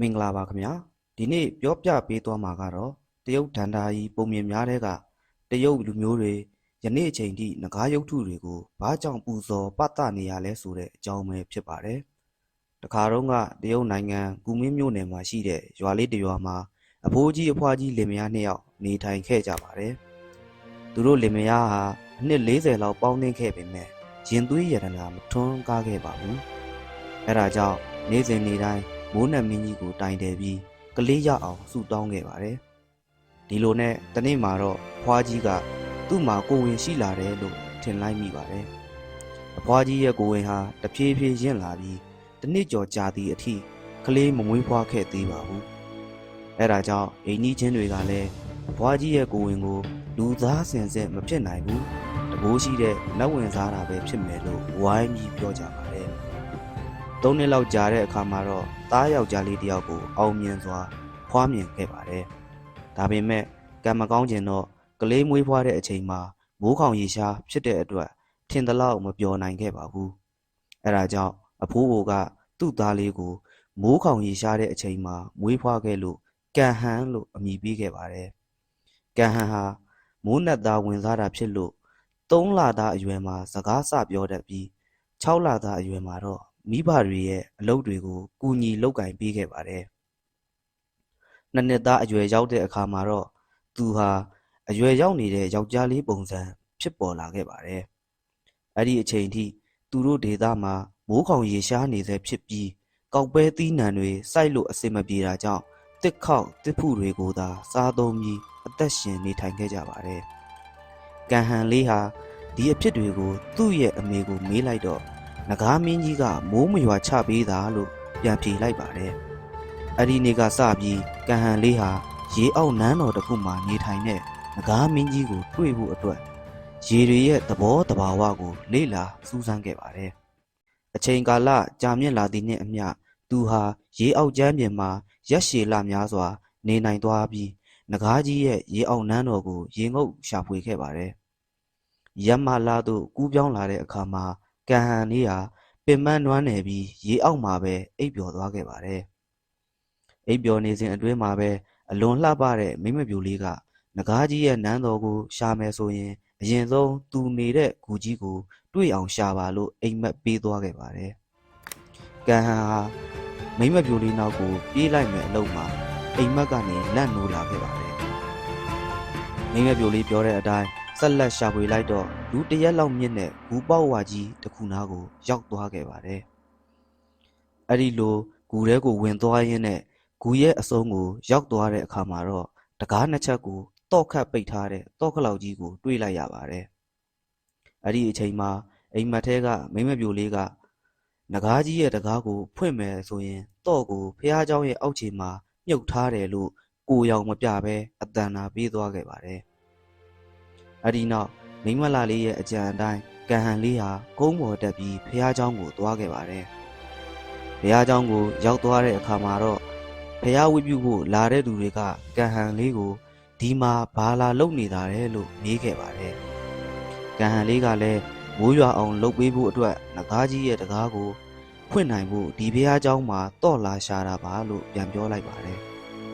မင်္ဂလာပါခင်ဗျာဒီနေ့ပြောပြပေးသွားမှာကတော့တရုတ်ဒန္တာကြီးပုံမြင်များတဲ့ကတရုတ်လူမျိုးတွေယနေ့အချိန်ထိငကားရုပ်ထုတွေကိုဘာကြောင့်ပူဇော်ပတ်သနေရလဲဆိုတဲ့အကြောင်းပဲဖြစ်ပါတယ်တခါတော့ကတရုတ်နိုင်ငံကူမင်းမြို့နယ်မှာရှိတဲ့ရွာလေးတစ်ရွာမှာအဖိုးကြီးအဖွားကြီးလင်မယားနှစ်ယောက်နေထိုင်ခဲ့ကြပါတယ်သူတို့လင်မယားဟာအနှစ်40လောက်ပေါင်းသင်းခဲ့ပေမဲ့ရင်သွေးရတနာမထွန်းကားခဲ့ပါဘူးအဲဒါကြောင့်နေ့စဉ်နေ့တိုင်း မိုးနံမင်းကြီးကိုတိုင်တယ်ပြီးကလေးရအောင်ဆူတောင်းခဲ့ပါတယ်။ဒီလိုနဲ့တနေ့မှာတော့အဖွားကြီးကသူ့မှာကိုယ်ဝင်ရှိလာတယ်လို့ထင်လိုက်မိပါတယ်။အဖွားကြီးရဲ့ကိုယ်ဝင်ဟာတဖြည်းဖြည်းရင့်လာပြီးတစ်နှစ်ကျော်ကြာသည့်အထိကလေးမမွေးဖွားခဲ့သေးပါဘူး။အဲဒါကြောင့်အိမ်ကြီးချင်းတွေကလည်းအဖွားကြီးရဲ့ကိုယ်ဝင်ကိုလူသားစင်စစ်မဖြစ်နိုင်ဘူး။တဘိုးရှိတဲ့လက်ဝင်စားတာပဲဖြစ်မယ်လို့ဝိုင်းပြီးပြောကြပါတယ်။ သုံးနှစ်လောက်ကြာတဲ့အခါမှာတော့သားယောက်ျားလေးတစ်ယောက်ကိုအောင်မြင်စွာဖွားမြင်ခဲ့ပါတယ်။ဒါပေမဲ့ကံမကောင်းခြင်းတော့ကလေးမွေးဖွားတဲ့အချိန်မှာမိုးခေါင်ရေရှားဖြစ်တဲ့အတွက်ထင်သလောက်မပျော်နိုင်ခဲ့ပါဘူး။အဲဒါကြောင့်အဖိုးအိုကသူ့သားလေးကိုမိုးခေါင်ရေရှားတဲ့အချိန်မှာမွေးဖွားခဲ့လို့ကံဟန်လို့အမည်ပေးခဲ့ပါတယ်။ကံဟန်ဟာမိုးနက်သားဝင်စားတာဖြစ်လို့၃လသားအရွယ်မှာစကားစပြောတတ်ပြီး၆လသားအရွယ်မှာတော့ မိဘတွေရဲ့အလုပ်တွေကိုကူညီလုပ်ကင်ပေးခဲ့ပါတယ်။နှစ်နှစ်သားအရွယ်ရောက်တဲ့အခါမှာတော့သူဟာအရွယ်ရောက်နေတဲ့ယောက်ျားလေးပုံစံဖြစ်ပေါ်လာခဲ့ပါတယ်။အဲ့ဒီအချိန်ထိသူတို့ဒေသမှာမိုးခေါင်ရေရှားနေဆဲဖြစ်ပြီးကောက်ပဲသီးနှံတွေစိုက်လို့အဆင်မပြေတာကြောင့်တစ်ခေါက်တစ်ဖူတွေကိုသာစားသုံးပြီးအသက်ရှင်နေထိုင်ခဲ့ကြပါတယ်။ကံဟန်လေးဟာဒီအဖြစ်တွေကိုသူ့ရဲ့အမေကိုမေးလိုက်တော့ နဂါးမင်းကြီးကမိုးမရွာချပေးတာလို့ပြန်ဖြေလိုက်ပါတယ်။အဲ့ဒီနေ့ကစပြီးကံဟန်လေးဟာရေအောက်နန်းတော်တစ်ခုမှာနေထိုင်တဲ့နဂါးမင်းကြီးကိုတွေ့ဖို့အတွက်ရေတွေရဲ့သဘောတဘာဝကို လေ့လာစူးစမ်းခဲ့ပါတယ်။အချိန်ကာလကြာမြင့်လာသည့်နှင့်အမျှသူဟာရေအောက်ကျမ်းပြင်မှာရက်ရှည်လများစွာ နေနိုင်သွားပြီးနဂါးကြီးရဲ့ရေအောက်နန်းတော်ကိုရေငုပ်ရှာဖွေခဲ့ပါတယ်။ရမလာသို့ကူးပြောင်းလာတဲ့အခါမှာ ကံဟန်လေးဟာပင်ပန်းနွမ်းနယ်ပြီးရေအောက်မှာပဲအိပ်ပျော်သွားခဲ့ပါတယ်။အိပ်ပျော်နေစဉ်အတွင်းမှာပဲအလွန်လှပတဲ့မိမပြူလေးကနဂါးကြီးရဲ့နန်းတော်ကိုရှာမယ်ဆိုရင်အရင်ဆုံးသူနေတဲ့ဂူကြီးကို တွေ့အောင်ရှာပါလို့အိမ်မက်ပေးသွားခဲ့ပါတယ်။ကံဟန်ဟာမိမပြူလေးနောက်ကိုပြေးလိုက်မယ်အလုံးမှာအိမ်မက်ကနေလန့်နိုးလာခဲ့ပါတယ်။မိမပြူလေးပြောတဲ့အတိုင်း ဆက်လက်ရှာဖွေလိုက်တော့လူတစ်ရက်လောက်မြင့်တဲ့ဂူပေါက်ဝါကြီးတစ်ခုနားကိုရောက်သွားခဲ့ပါတယ်။အဲ့ဒီလိုဂူထဲကိုဝင်သွားရင်းနဲ့ဂူရဲ့အစုံကိုရောက်သွားတဲ့အခါမှာတော့တကားနှစ်ချက်ကိုတော့ခတ်ပိတ်ထားတဲ့တော့ခလောက်ကြီးကိုတွေးလိုက်ရပါတယ်။အဲ့ဒီအချိန်မှာအိမ်မက်ထဲကမိမပြိုလေးကနဂါးကြီးရဲ့တကားကိုဖွင့်မယ်ဆိုရင်တော့ကိုဖះเจ้าရဲ့အောက်ခြေမှာမြုပ်ထားတယ်လို့ကိုယ်ရောင်မပြဘဲအတန်နာပေးသွားခဲ့ပါတယ်။ အဒီနောက်မိန်းမလာလေးရဲ့အကြံအတိုင်းကံဟန်လေးဟာကုန်းပေါ်တက်ပြီးဖះเจ้าကိုသွားခဲ့ပါတယ်။ဖះเจ้าကိုရောက်သွားတဲ့အခါမှာတော့ဖះဝိပြုဖို့လာတဲ့သူတွေကကံဟန်လေးကိုဒီမှာဘာလာလုပ်နေတာလဲလို့မေးခဲ့ပါတယ်။ကံဟန်လေးကလည်းမိုးရွာအောင်လုပ်ပေးဖို့အတွက်ငကားကြီးရဲ့တကားကိုဖွင့်နိုင်ဖို့ဒီဖះเจ้าမှာတော့လာရှာတာပါလို့ပြန်ပြောလိုက်ပါတယ်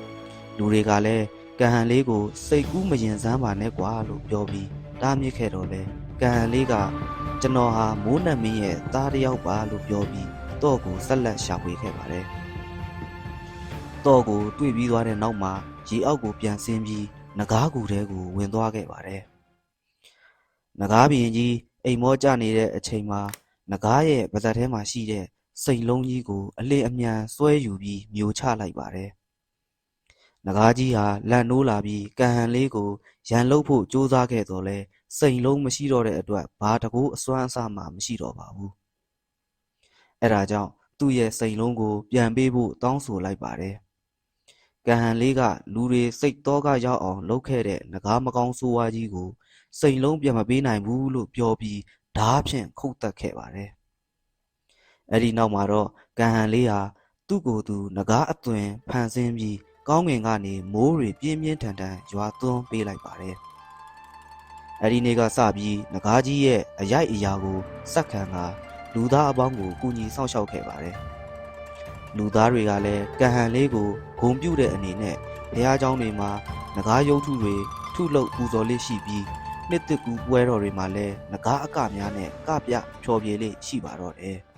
။လူတွေကလည်း ကံဟန်လေးကိုစိတ်ကူးမရင်စမ်းပါနဲ့ကွာလို့ပြောပြီးတားမြစ်ခဲ့တော့လေကံဟန်လေးကကျွန်တော်ဟာမိုးနတ်မင်းရဲ့သားတစ်ယောက်ပါလို့ပြောပြီးတော့ကိုဆက်လက်ရှာဖွေခဲ့ပါတယ်တော့ကိုတွေ့ပြီးသွားတဲ့နောက်မှာရေအောက်ကိုပြန်ဆင်းပြီးနဂါးကူထဲကိုဝင်သွားခဲ့ပါတယ်နဂါးဘီရင်ကြီးအိမ်မောကျနေတဲ့အချိန်မှာနဂါးရဲ့ပါဇက်ထဲမှာရှိတဲ့စိန်လုံးကြီးကိုအလင်းအမြန်ဆွဲယူပြီးမျိုးချလိုက်ပါတယ် နဂါးကြီးဟာလန့်နိုးလာပြီးကံဟန်လေးကိုရန်လုတ်ဖို့ကြိုးစားခဲ့တော့လဲစိန်လုံးမရှိတော့တဲ့အတွက်ဘာတကူအစွမ်းအစမှမရှိတော့ပါဘူးအဲ့ဒါကြောင့်သူ့ရဲ့စိန်လုံးကို ပြန်ပေးဖို့တောင်းဆိုလိုက်ပါတယ်ကံဟန်လေးကလူတွေစိတ်တော့ကရောက်အောင်လုပ်ခဲ့တဲ့နဂါးမကောင်းဆိုးဝါးကြီးကိုစိန်လုံးပြန်မပေးနိုင်ဘူးလို့ပြောပြီးဓားဖြင့်ခုတ်တက်ခဲ့ပါတယ်အဲ့ဒီနောက်မှာတော့ကံဟန်လေးဟာသူ့ကိုယ်သူနဂါးအသွင်ဖန်ဆင်းပြီး ကောင်းငင်ကနေမိုးတွေပြင်းပြင်းထန်ထန်ရွာသွန်းပေးလိုက်ပါတယ်။အဲဒီနေ့ကစပြီးနဂါးကြီးရဲ့အရိုက်အရာကိုစက်ခံကလူသားအပေါင်းကိုကူညီစောင့်ရှောက်ခဲ့ပါတယ်။လူသားတွေကလည်းကံဟန်လေးကိုဂုံပြုတဲ့အနေနဲ့ဘုရားကျောင်းတွေမှာငကားရုပ်ထုတွေထုလုပ်ပူဇော်လေးရှိပြီးနှစ်သက်ကူပွဲတော်တွေမှာလည်းငကားအကများနဲ့ကပြဖျော်ဖြေလေးရှိပါတော့တယ်။